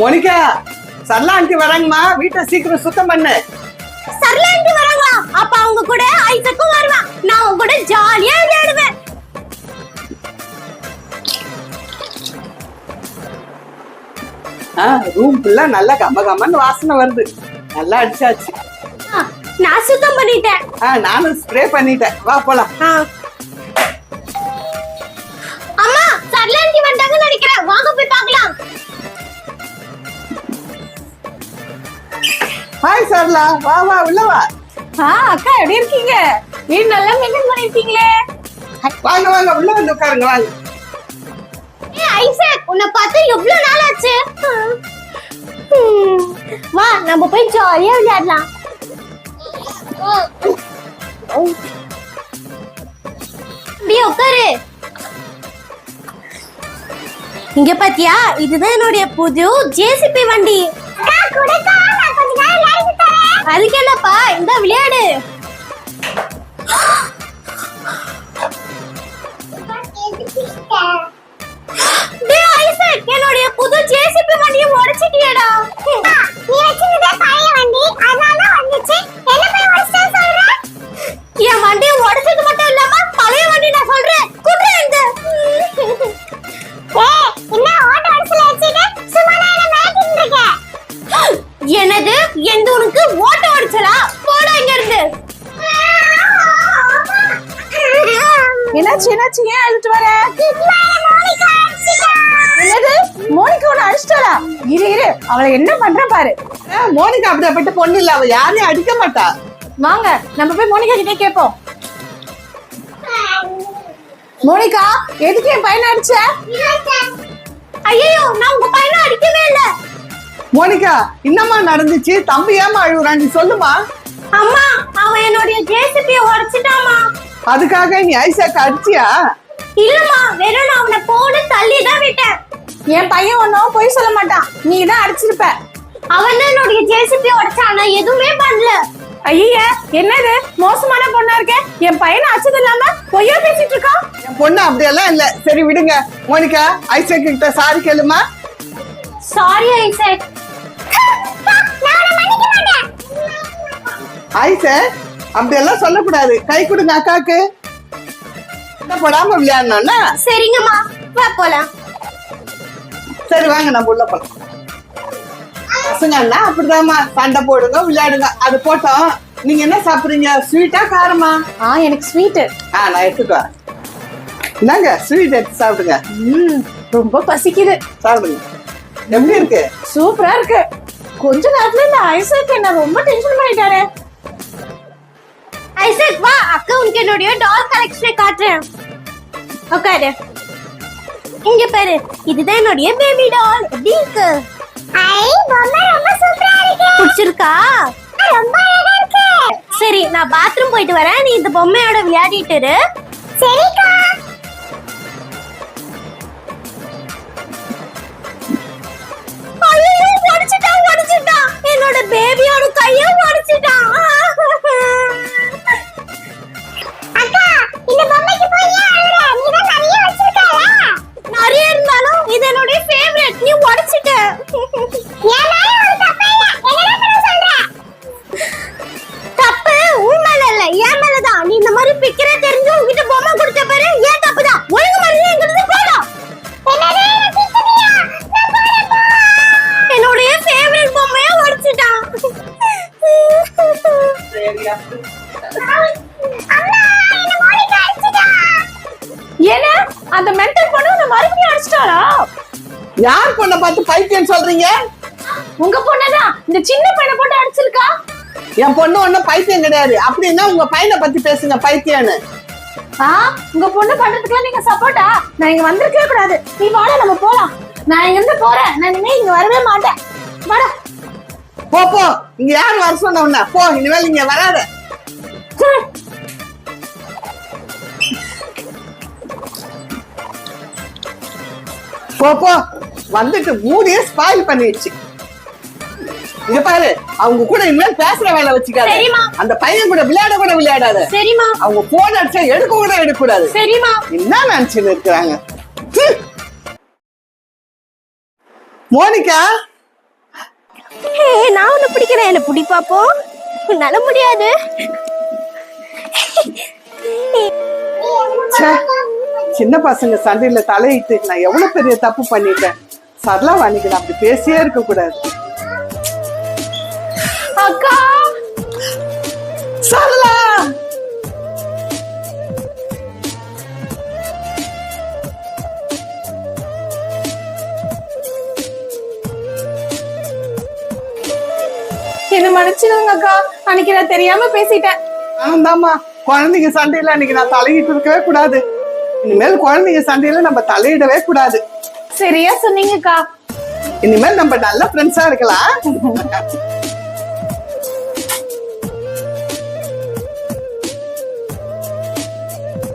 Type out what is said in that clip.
Monica Sarala aunty வராங்கம்மா. வீட்டை சீக்கிரம் சுத்தம் பண்ணு. சர்லாண்டி வராங்களா? அப்ப அவங்க கூட ஐசக்கும் வருவான் நான் அவங்க கூட ஜாலியா விளையாடுவேன். ரூம் ஃபுல்லா நல்லா கம்ம கம்மன்னு வாசனை வருது. நல்லா அடிச்சாச்சு. நான் சுத்தம் பண்ணிட்டேன். நானும் ஸ்ப்ரே பண்ணிட்டேன். வா போலாம். அம்மா சர்லாண்டி வந்துட்டாங்கன்னு நினைக்கிறேன். வாங்க போய் பார்க்கலாம். ஹாய் சரளா வா வா உள்ள வா. ஆ அக்கா எப்படி இருக்கீங்க? வீடு நல்லா மெயின்டைன் பண்ணிருக்கீங்களே? வாங்க வாங்க உள்ள வந்து உட்காருங்க வாங்க. ஏய் ஐசக் உன்னை பார்த்து எவ்வளவு நாள் ஆச்சு வா நம்ம போய் ஜாலியா விளையாடலாம். அப்படியே உட்காரு. இங்க பாத்தியா? இதுதான் என்னுடைய புது ஜேசிபி வண்டி. அதுக்கு என்னப்பா? இந்த விளையாடு. என்னுடைய புது ஜேசிபி வண்டியை உடைச்சிட்டியேடா. நீ வச்சிருந்த பழைய வண்டி அதனால வந்துச்சு. என்ன போய் உடைச்சா சொல்ற? என் வண்டியை உடைச்சது மட்டும் இல்லாம பழைய வண்டி நான் சொல்றேன். குடுற இந்த ஏய் என்ன ஓட்ட உடைச்சல வச்சிட்டு சும்மா நான் மேட்டிங் இருக்க? என்னது? எந்த உனக்கு என்னாச்சு என்னாச்சு? ஏன் அழுட்டு வர? என்னது? மோனிகா உன்னை அடிச்சிட்டாளா? இரு இரு. அவளை என்ன பண்ற பாரு. மோனிகா அப்படிப்பட்ட பொண்ணு இல்ல. அவ யாரையும் அடிக்க மாட்டா. வாங்க நம்ம போய் மோனிகா கிட்டே கேட்போம். மோனிகா எதுக்கு என் பையனை அடிச்ச? ஐயோ நான் உங்க பையனை அடிக்கவே இல்ல. மோனிகா என்னம்மா நடந்துச்சு? தம்பி ஏமா அழுகுறான் நீ சொல்லுமா அம்மா அவன் என்னுடைய ஜேசிபியை உடைச்சிட்டாமா அதுக்காக நீ ஐசாக்கு அடிச்சியா? இல்லம்மா வெறும் நான் அவனை போட்டு தள்ளி தான் விட்டேன். என் பையன் ஒன்னும் பொய் சொல்ல மாட்டான். நீ தான் அடிச்சிருப்ப. அவன் தான் என்னுடைய ஜேசிபியை உடைச்சான் நான் எதுவுமே பண்ணல. ஐய என்னது? மோசமான பொண்ணா இருக்க? என் பையனை அடிச்சது இல்லாம பொய்யா பேசிட்டு இருக்கான் என் பொண்ணு அப்படியெல்லாம் இல்ல. சரி விடுங்க. மோனிகா ஐசாக் கிட்ட சாரி கேளுமா? Sorry Isaac. ஐசக் அப்படியெல்லாம் சொல்லக்கூடாது. கை கொடுங்க அக்காக்கு. போடாம விளையாடணும்னா? சரிங்கம்மா. வா போலாம். சரி வாங்க நம்ம உள்ள போலாம். பசங்கன்னா அப்படிதாம்மா. சண்டை போடுங்க விளையாடுங்க. அது போட்டோம். நீங்க என்ன சாப்பிடுறீங்க? ஸ்வீட்டா காரமா? ஆ எனக்கு ஸ்வீட் ஆ நான் எடுத்துட்டு வரேன். என்னங்க ஸ்வீட் எடுத்து சாப்பிடுங்க. ம் ரொம்ப பசிக்குது. சாப்பிடுங்க. எப்படி இருக்கு? சூப்பரா இருக்கு. கொஞ்ச நேரத்துல இந்த ஐசக் என்ன ரொம்ப டென்ஷன் பண்ணிட்டாரு ஐசக் வா அக்கா உனக்கு என்னுடைய டால் கலெக்ஷனை காட்டுறேன். உட்காரு. இங்க பாரு இதுதான் என்னுடைய பேபி டால் எப்படி இருக்கு? ஐ பொம்மை ரொம்ப சூப்பரா இருக்கு. பிடிச்சிருக்கா? ரொம்ப அழகா இருக்கு. சரி நான் பாத்ரூம் போயிட்டு வரேன். நீ இந்த பொம்மையோட விளையாடிட்டு இரு. சரிக்கா. ஏன்னா அந்த மென்டல் பொண்ணு உன்னை மறுபடியும் அடிச்சிட்டாளா? யார் பொண்ணை பார்த்து பைத்தியம் சொல்றீங்க? உங்க பொண்ணுதான் இந்த சின்ன பையனை போட்டு அடிச்சிருக்கா? என் பொண்ணு ஒண்ணும் பைத்தியம் கிடையாது. அப்படின்னா உங்க பையனை பத்தி பேசுங்க பைத்தியம்னு. ஆ உங்க பொண்ணு பண்றதுக்குலாம் நீங்க சப்போர்ட்டா நான் இங்க வந்திருக்கவே கூடாது. நீ வாடா நம்ம போலாம். நான் இங்க இருந்து போறேன். நான் இனிமே இங்க வரவே மாட்டேன். வாடா. போ போ. இங்க யார் வர சொன்ன உன்னை? போ இனிமேல் இங்க வராத. போ போ. வந்துட்டு மூடியே ஸ்பாயில் பண்ணிடுச்சு. இங்க பாரு அவங்க கூட இனிமேல் பேசுற வேலை வச்சுக்காத. அந்த பையன் கூட விளையாட கூட விளையாடாத. சரிம்மா. அவங்க போன் அடிச்சா எடுக்க கூட எடுக்க கூடாது சரிம்மா. என்ன நினைச்சுன்னு இருக்கிறாங்க. மோனிகா? ஹே நான் உன்னை பிடிக்கிறேன். என்ன பிடி பாப்போம் உன்னால முடியாது. சின்ன பசங்க சண்டையில தலையிட்டு நான் எவ்வளவு பெரிய தப்பு பண்ணிட்டேன். சரளா வாணிக்கு நான் அப்படி பேசியே இருக்க கூடாது அக்கா! சரளா! என்ன மன்னிச்சிடுங்க அக்கா அன்னைக்கு நான் தெரியாம பேசிட்டேன். ஆமாம்மா. குழந்தைங்க சண்டையில அன்னைக்கு நான் தலையிட்டு இருக்கவே கூடாது. இனிமேல் குழந்தைங்க சண்டையில நம்ம தலையிடவே கூடாது. சரியா சொன்னீங்கக்கா. இனிமேல் நம்ம நல்ல ஃப்ரெண்ட்ஸா இருக்கலாம்.